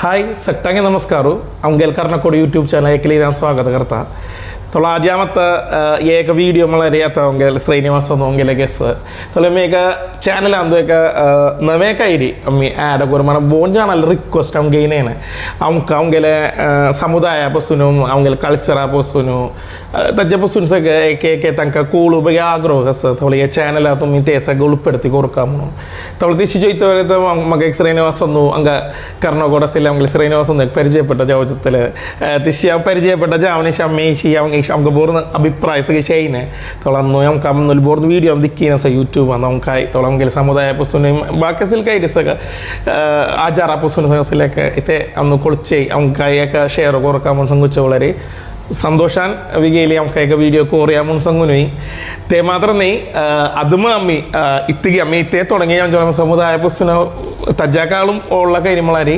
Hi സെട്ടാങ്ങി നമസ്കാരം. അങ്കേൽക്കാരനക്കോട് YouTube ചാനലേക്കിൽ ഞാൻ സ്വാഗതകർത്ത തുള്ള ആദ്യാമത്തെ ഏക വീഡിയോ നമ്മളറിയാത്ത ശ്രീനിവാസ നോങ്കിലെ കേസ് തൊള്ളമ്മയൊക്കെ ചാനലാന്തൊക്കെ നമേ കൈരി അമ്മി ആടെ കുറുമാണ് ബോഞ്ചാണ് റിക്വസ്റ്റ് അവൻ ഗെയിനേനെ അവൻക്ക് അവങ്കിലെ സമുദായ പൊസുനും അവങ്കിലെ കൾച്ചറ പൊസുനും തജ്ജ പൊസുൻസൊക്കെ ഏക്കെ ഏക്കെ തങ്ങൾക്ക് കൂളുപയോഗ ആഗ്രഹ തൊള്ളിയ ചാനലകത്ത് ഉമ്മി തേസൊക്കെ ഉൾപ്പെടുത്തി കൊടുക്കാമോ തൊള്ളി ചോദിച്ചവരത്ത് മകൾ ശ്രീനിവാസ് വന്നു അങ്ങ് കർണകൂടെ സില നമുക്ക് ശ്രീനിവാസ് ഒന്ന് പരിചയപ്പെട്ട ചോദ്യത്തിൽ പരിചയപ്പെട്ട ജാവനി ഷമ്മേശി നമുക്ക് പൂർണ അഭിപ്രായ ഷെയ്നെ. തുളന്നു നമുക്ക് അമ്മൊരു പൂർണ വീഡിയോ ദിക്കീന സ യൂട്യൂബ് നമുക്കായി തുളങ്കിൽ സമുദായ പുസ്തുനും ബാക്കസിൽ കൈരിസക ആചാര പുസ്തുന ഇത്തെ അന്ന് കുളിച്ചേ അവങ്കായൊക്കെ ഷെയർ കുറയ്ക്കാൻ സംഘിച്ച വളരെ. സന്തോഷാൻ വികയിലെ നമുക്കൊക്കെ വീഡിയോ കോറിയാ മുൻസങ്ങുനുയി തേ മാത്രമേ അതുമ അമ്മി ഇത്തികി അമ്മി ഇത്തേ തുടങ്ങിയ ഞാൻ സമുദായ പുസ്തകം തജ്ജാക്കാളും ഉള്ള കരിമളാരി.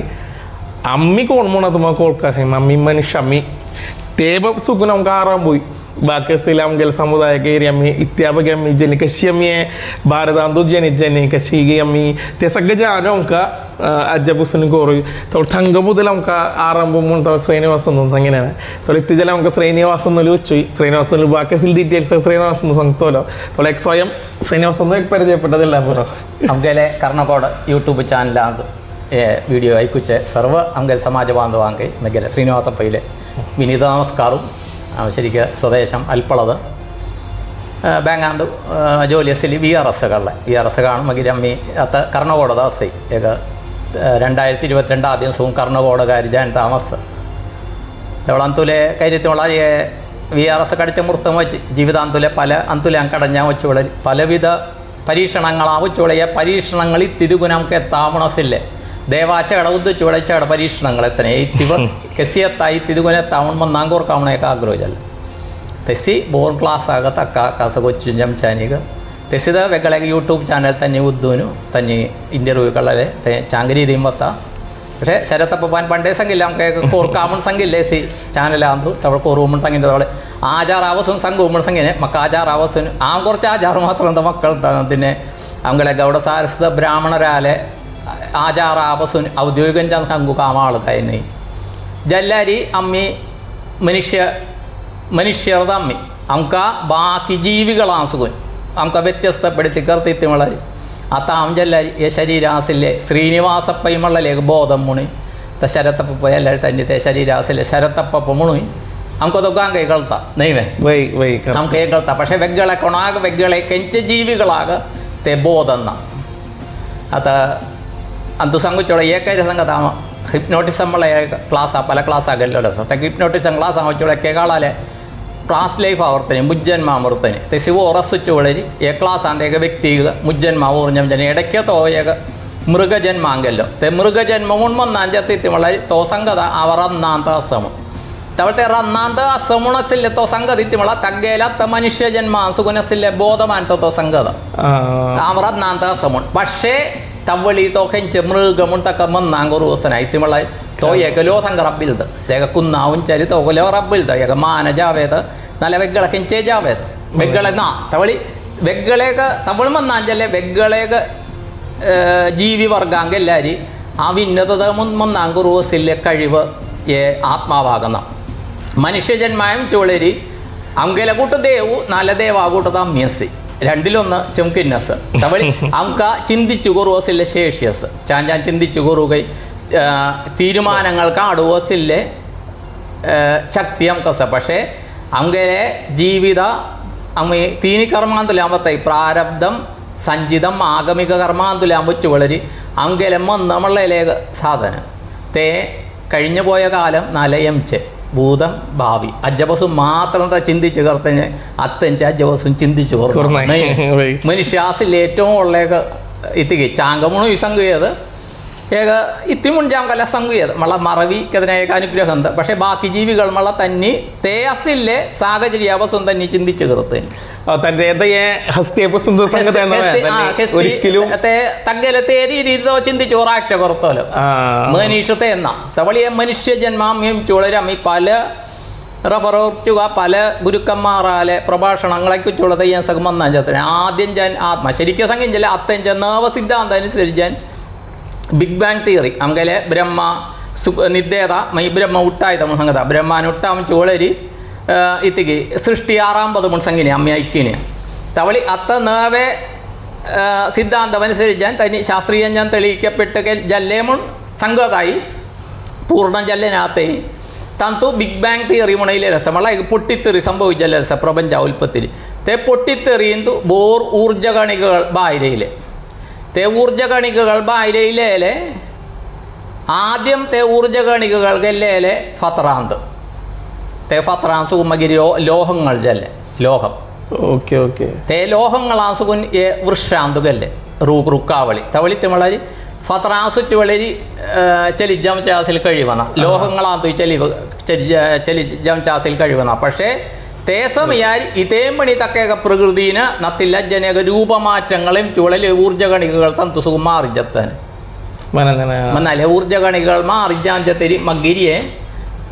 അമ്മി കോൺമോണത്തുമ്മ കോൾക്കാഹം അമ്മി മനുഷ്യമ്മി തേബ സുഖനം കാറാൻ പോയി. ബാക്കസിലാം ഗൽ സമുദായ കയറിയമ്മി ഇത്യാപകമ്മി ജനിക്കശിയമ്മിയെ ഭാരതാന്തു ജനിജനിക്ക ശീകയമ്മി നമുക്ക് അജ്ജപുസിന് കോറി. തോൾ തങ്ക മുതലൊക്ക ആറമ്പും മുൻത ശ്രീനിവാസൻ അങ്ങനെയാണ്. തോൾ നമുക്ക് ശ്രീനിവാസം എന്നൊരു വെച്ചു. ശ്രീനിവാസം ബാക്കി സിൽ ഡീറ്റെയിൽസ് ശ്രീനിവാസൻ സംഘത്തോലോ തോൾ എക്സ് സ്വയം ശ്രീനിവാസൻ പരിചയപ്പെട്ടതല്ല നമുക്ക് കർണക്കോട് യൂട്യൂബ് ചാനലാണ്. ವಿಡಿಯೋ ಐಕುಚ್ಚೆ ಸರ್ವ ಆಮ್ಗೆಲ್ ಸಮಾಜ ಬಾಂಧವಾಂಗೆ ಮಗೆಲೆ ಶ್ರೀನಿವಾಸ ಪೈಲೆ ವಿನೀತ ನಮಸ್ಕಾರು ശരിക്ക് സ്വദേശം അൽപ്പളത് ബാങ്ങാന്ത് ജോലി എസ്സിൽ വി ആർ എസ്സുകളിലെ വി ആർ എസ് കാണും മകിരമ്മി അത്ത കർണകോട ദാസി ഏക രണ്ടായിരത്തി ഇരുപത്തിരണ്ട് ആദ്യം സുഖം കർണകോട കാരിജാൻ താമസ് എവളാന്തുലെ കൈര്യത്തിനുള്ള വി ആർ എസ് കടിച്ച മുഹൂർത്തം വെച്ച് ജീവിതാന്തുലെ പല അന്തുലെ അങ്കടഞ്ഞ വെച്ചുള്ള പലവിധ പരീക്ഷണങ്ങളാ വെച്ചുള്ള പരീക്ഷണങ്ങൾ ഇത്തിരി നമുക്ക് എത്താവണസില്ലേ ദേവാച്ചയുടെ ഉദ്ദിച്ചുളച്ചയുടെ പരീക്ഷണങ്ങൾ എത്തനെ. ഇത്തിവ കെസിയത്തായി തിരുകുനെത്താവൺ മന്നാങ്കൂർക്കാവണേക്ക് ആഗ്രഹിച്ചല്ല. തെസ്സി ബോർ ക്ലാസ് ആക തക്ക കസ കൊച്ചു ചംചാനിക തെസ്സിത വെക്കളെ യൂട്യൂബ് ചാനൽ തന്നെ ഉദ്ദുനു തന്നെ ഇന്റർവ്യൂകളെ ചാങ്കരി തീമ്പത്ത പക്ഷേ ശരത്തപ്പാൻ പണ്ടേ സംഘില്ല നമുക്ക് കാമൺ സംഘില്ലേ സി ചാനലാന്തു. തവൾ കോറൂമൺ ആചാർ തവളെ. സംഘം ഉമ്മൺ സംഘിനെ മക്ക ആചാർ ആവസും ആ കുറച്ച് ആചാർ മാത്രം എന്താ മക്കൾ പിന്നെ അവങ്ങളെ ഗൗഡസാരസ്വത ബ്രാഹ്മണരാലെ ആചാറാവസുൻ ഔദ്യോഗികം സംഘു കാമാളുകായി ജല്ലാരി അമ്മി മനുഷ്യ മനുഷ്യരുടെ അമ്മി. അമുക്ക ബാക്കി ജീവികളാസുകുൻ അമുക്ക വ്യത്യസ്തപ്പെടുത്തി കർത്തിത്യമുള്ളവർ ആ താം ജല്ലാരി ഈ ശരീരാസിലെ ശ്രീനിവാസപ്പയുമുള്ളലേക്ക് ബോധം മുണി. ത ശരത്തപ്പ എല്ലാവരും തന്നെ തേ ശരീരാസിലെ ശരത്തപ്പ മുണി. നമുക്കതൊക്കെ കൈ കളത്ത നെയ്വേ വൈ. വൈ നമുക്ക് കേൾത്ത. പക്ഷെ വെഗ്ഗളെ കൊണാക വെഗ്ഗളെ കെഞ്ച ജീവികളാക തെ ബോധന്ന അത് ಅಂತು ಸಂಗುಚ್ಚೊಳ ಏಕೈಕ ಸಂಗತ ಹಿಪ್ನೋಟಿಸಮ್ ಬಳ ಕ್ಲಾಸ್ ಪಲ ಕ್ಲಾಸ್ ಆಗಲ್ಲ ಸತ್ತ ಹಿಪ್ನೋಟಿಸಮ್ ಕ್ಲಾಸ್ ಅವಚ್ಚೊಳ ಕೆಗಾಳಲೆ ಕ್ಲಾಸ್ ಲೈಫ್ ಆವರ್ತನೆ ಮುಜ್ಜನ್ಮ ಆವರ್ತನೆ ತೆಸಿವು ಹೊರಸುಚ್ಚು ಒಳರಿ ಏ ಕ್ಲಾಸ್ ಅಂತ ಈಗ ವ್ಯಕ್ತಿಗ ಮುಜ್ಜನ್ಮ ಊರ್ಜಂ ಜನ ಎಡಕ್ಕೆ ತೋ ಈಗ ಮೃಗಜನ್ಮ ಹಂಗೆಲ್ಲೋ ತೆ ಮೃಗಜನ್ಮ ಉಣ್ಮಂದ ಅಂಜತ್ತಿತ್ತಿ ಒಳರಿ ತೋ ಸಂಗದ ಅವರ ಅನ್ನಾಂತ ಅಸಮ ತವಟೆ ರನ್ನಾಂತ ಅಸಮುಣಸಿಲ್ಲೆ ತೋ ಸಂಗದ ಮಳ ತಗ್ಗೇಲ ತ ಮನುಷ್ಯ ಜನ್ಮ ಸುಗುನಸಿಲ್ಲೆ ಬೋಧಮಾಂತ ತೋ ಸಂಗದ അവറന്നാന്ത സമുൺ പക്ഷേ തവളി തോക്കഞ്ച് മൃഗമുൺ തക്ക മന്നാങ്കൊരു ദിവസനായി തിമള തോ എകലോ തങ്ക റബ്ബിൽത് തേക കുന്നാവും ചരി തോകലോ റബ്ബിൽത് എക മാന ജാവേത് നല്ല വെഗ്ഗളഹൻ ചേ ജാവേത് വെഗ്ഗളെ നാ തവളി. വെഗ്ഗളേക തവൾ മന്നാഞ്ചല്ലേ വെഗ്കളേക ജീവി വർഗാങ്ക എല്ലാരി ആ ഭിന്നത മന്നാങ്കൊരു ദിവസത്തിലെ കഴിവ് ഏ ആത്മാവാകുന്ന മനുഷ്യജന്മായും ചുളരി അങ്കല കൂട്ടു ദേവു നല്ല ദേവാകൂട്ടത അമ്യസി രണ്ടിലൊന്ന് ചെമുക്കിന്നസ്. തമിഴ് അംക ചിന്തിച്ചു കുറുവസിലെ ശേഷ്യസ്. ചാൻ ചാൻ ചിന്തിച്ചു കുറുകൈ തീരുമാനങ്ങൾക്ക് അടുവസിലെ ശക്തി അങ്കസ പക്ഷേ അങ്കലെ ജീവിത അമ്മ തീനി കർമാന്തുലാമ്പത്തെ പ്രാരബ്ധം സഞ്ചിതം ആഗമിക കർമാന്തുലാമ്പച്ചു വളരി അങ്കലം നമ്മളിലേക്ക് സാധനം. തേ കഴിഞ്ഞു പോയ കാലം നലയം ചെ. ഭൂതം ഭാവി. അജ്ജബസും മാത്രം ചിന്തിച്ച് കർത്തഞ്ഞ് അത്തഞ്ച് അജ്ജബസും ചിന്തിച്ചു. മനുഷ്യാസിൽ ഏറ്റവും ഉള്ളേക്ക് ഇത്തിക്ക് ചാങ്കമുണു ഈ ഏക ഇത്തിമുഞ്ചാങ്കല്ല സംഗീതം മള മറവി കതിനേക അനുഗ്രഹം എന്താ പക്ഷേ ബാക്കി ജീവികൾ മള തന്നെ തേയസിലെ സാഹചര്യ അവസും തന്നെ ചിന്തിച്ചു ഒരിക്കലും തగ్గലെ തേരി രീതിയിലോ ചിന്തിച്ചു ഒറാക്റ്റ കുറത്തോലോ മനീഷത്തെ എന്ന. തവളിയെ മനുഷ്യ ജന്മാമ്യം ചുളരമ്മി പല റഫറോർച്ചുക പല ഗുരുക്കന്മാരാലെ പ്രഭാഷണങ്ങളെക്കുറിച്ചുള്ളത് ഞാൻ സഗമന്നാഞ്ചത്തിന് ആദ്യം ഞാൻ ആത്മ ശരിക്കും സംഖ്യം ചില അത്തഞ്ച സിദ്ധാന്തം അനുസരിച്ച് ഞാൻ ബിഗ് ബാങ് തിയറി അങ്കലെ ബ്രഹ്മ സു നിദ്ദേത മൈ ബ്രഹ്മ ഉട്ടായി തമ സംഗത. ബ്രഹ്മാൻ ഉട്ടാം ചോളരി ഇത്തിക്ക് സൃഷ്ടി ആറാമ്പത് മുൻസംഗിനി ഐക്യന്. തവളി അത്ത നേവേ സിദ്ധാന്തമനുസരിച്ചാൻ തനി ശാസ്ത്രീയം ഞാൻ തെളിയിക്കപ്പെട്ട ജല്ലേമുൺ സംഗതായി. പൂർണ ജല്ലനാത്തെ തന്തു ബിഗ് ബാങ് തിയറി മുണയിലെ രസമുള്ള പൊട്ടിത്തെറി സംഭവിച്ചല്ല രസം പ്രപഞ്ച ഉൽപ്പത്തിൽ തേ പൊട്ടിത്തെറിയുന്നു ബോർ ഊർജ കണികകൾ ബായിരയിലെ തെവൂർജ കണികകൾ ബായിരയിലേലെ ആദ്യം തെവൂർജ കണികകൾ ഗല്ലേലെ ഫത്രാന്ത്. തേ ഫത്രാൻ സുകുമഗിരി ലോഹങ്ങൾ ജല്ലെ ലോഹം. Okay okay. തേ ലോഹങ്ങളാസുകുൻ എ വൃഷാന്തുകല്ലെ റൂ റുക്കാവളി. തവളി തിമളരി ഫത്രാസുറ്റ് വളരി ചലിജം ചാസിൽ കഴിവണ. ലോഹങ്ങളാന്തു ചലി ചലി ചലിജം ചാസിൽ പക്ഷേ തേസമയാൽ ഇതേമണി തക്കേക പ്രകൃതിന് നത്തില്ല ജനക രൂപമാറ്റങ്ങളും ചുവളി ഊർജകണികകൾ തന്തു സുകുമാറിജത്തൻ മനങ്ങനെ മന്നാലെ ഊർജകണികൾ മാറിജാഞ്ചത്തരി മഗിരിയെ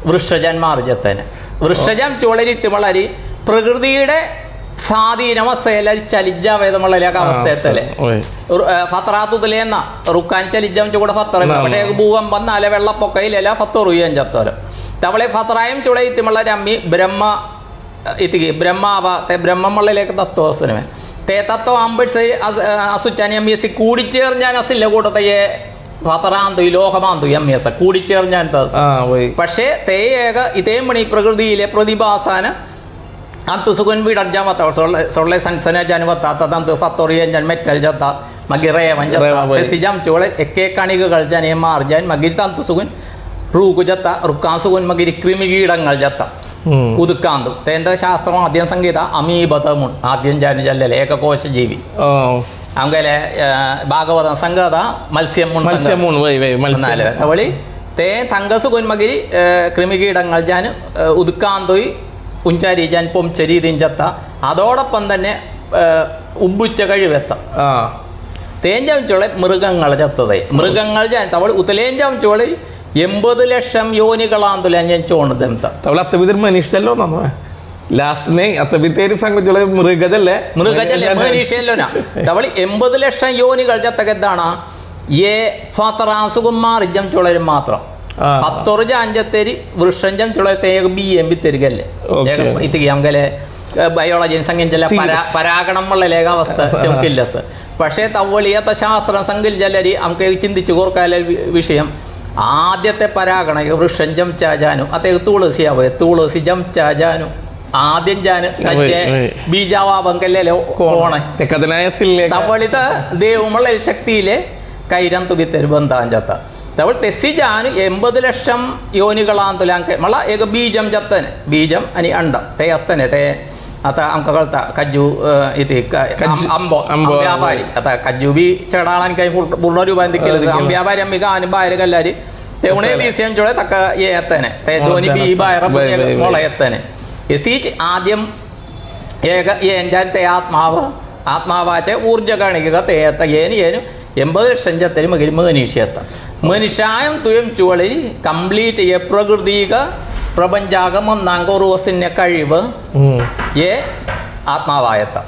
വൃഷജൻ മാറിജത്തന് വൃഷജം ചുളരി തിമളരി പ്രകൃതിയുടെ സ്വാധീനമസ്ഥയല്ല ചലിജാവേദമുള്ളതിലേക്ക് അവസ്ഥയത്തല്ലേ ഓയ്. ഫത്തറാത്തുതിലേന്ന റുക്കാൻ ചലിജം ചൂടെ ഫത്തറ. പക്ഷേ ഭൂകം വന്നാലെ വെള്ളപ്പൊക്കയിലല്ല ഫത്തറുകയും ചത്തോര് തവളെ ഫത്തറായും ചുളയിത്തുമുള്ള രമ്മി ബ്രഹ്മ ഇത്തിക്ക് ബ്രഹ്മാവ തേ ബ്രഹ്മമുള്ളിലേക്ക് തത്വസ്വനമേ തേ തത്വം അമ്പിട്സ് അസുച്ചാൻ എം എസ് സി കൂടിച്ചേർഞ്ഞാൻ അസില്ല കൂട്ടത്തയെ ഭതറാന്തു ലോഹമാന്തു എം എസ് കൂടിച്ചേർഞ്ഞാൻ പക്ഷേ തേ ഏക ഇതേ മണി പ്രകൃതിയിലെ പ്രതിഭാസാന അത്തു സുഖൻ വീടർജാമത്ത സൊള്ളെ സൻസന ജനുവത്താത്ത തന്തു ഫത്തോറിയൻ മെറ്റൽ ജത്ത മഗിറയ വഞ്ചത്ത സിജം ചുവളെ എക്കേ കണികകൾ ജനേ മാർജാൻ തന്തു സുഖൻ റൂകുജത്ത റുക്കാസുഖൻ മകിരി കൃമികീടങ്ങൾ ജത്ത. ഉതുക്കാന്തു ശാസ്ത്രം? ആദ്യം സംഗീത. അമീബതമുൺ ആദ്യം ജനിച്ചല്ലേ ഏകകോശ ജീവി അങ്ങനെ ഭാഗവതം സംഗത മത്സ്യം. തവളി. തേ തങ്കസു കൊന്മകി കൃമികീടങ്ങൾ ഞാൻ ഉതുക്കാന്തുയി ഉഞ്ചാരി ഞാൻ പൊംചരി തിഞ്ചത്ത അതോടൊപ്പം തന്നെ ഉബുച്ച കഴിവെത്ത. തേഞ്ചാം ചോളെ മൃഗങ്ങൾ ചത്തതേ മൃഗങ്ങൾ ഞാൻ തവൾ ഉത്തലേഞ്ചാം ചോളി എൺപത് ലക്ഷം യോനികളാണ് തുലഞ്ഞൻ ചോണദന്ത അവളത്തെ വിധം മനുഷ്യല്ലോ നമ്മ ലാസ്റ്റിനെ അത്തബിത്തേരി സംഘത്തിലുള്ള മൃഗജല്ലേ? മൃഗജല്ലേ മനുഷ്യല്ലോന തവളി എൺപത് ലക്ഷം യോനികൾ ചത്തകത്താണ് ഏ ഫാത്തറാസുകുമാറിജം ചുളരും മാത്രം. ഹത്തൊറിജ അഞ്ചത്തേരി വൃഷഞ്ചം ചുളത്തെ ബി എം ബി തരികല്ലേ ഇത്തിക്കലെ ബയോളജി സംഘിഞ്ചല പരാ പരാഗണമുള്ള ലേഖാവസ്ഥ ചുമക്കില്ല പക്ഷേ തവളിയത്തെ ശാസ്ത്രം സംഘിൽ ജലരി നമുക്ക് ചിന്തിച്ചു കോർക്കാല വിഷയം. ആദ്യത്തെ പരാഗണ വൃഷഞ്ചം ചാജാനു അദ്ദേഹം തുളസി ജം ചാജാനു ആദ്യം ഞാൻ ബീജാവാബങ്കല്ലോ കോണെ. തവളിത ദേവമുള്ള ശക്തിയിലെ കൈരം തുകി തരുബന്ധാൻ ചത്ത. തവൾ തെസ്സിജാന് എൺപത് ലക്ഷം യോനികളാൻ തുലാൻ മള ഏക ബീജം ചത്തന്. ബീജം അനി അണ്ടം. തേയസ്തനെ തേ. Ata am kakal tak kaju uh, itu ka, kaju, am, ambo ambo ambiyabari. Ata kaju bi cerdalan kai purno juga bantikil. Ambiyabari amika ani bayar kalari. തെവണേ ദേശീയം ചുഴ തക്ക ഏത്തനെ തേതോനി ബി ബയറ മുള എത്തനെ എസീച്ച് ആദ്യം ഏക ഏഞ്ചാൻ തേ ആത്മാവ് ആത്മാവാച്ച ഊർജ കാണിക്കുക തേത്ത ഏന് ഏനും എൺപത് ലക്ഷം ചത്തരി മകരി മനുഷ്യത്ത മനുഷ്യായം തുയം ചുവളിൽ കംപ്ലീറ്റ് പ്രകൃതിക പ്രപഞ്ചാകം ഒന്നാം കോറോസിന്റെ കഴിവ്. ഏ ആത്മാവായത്ത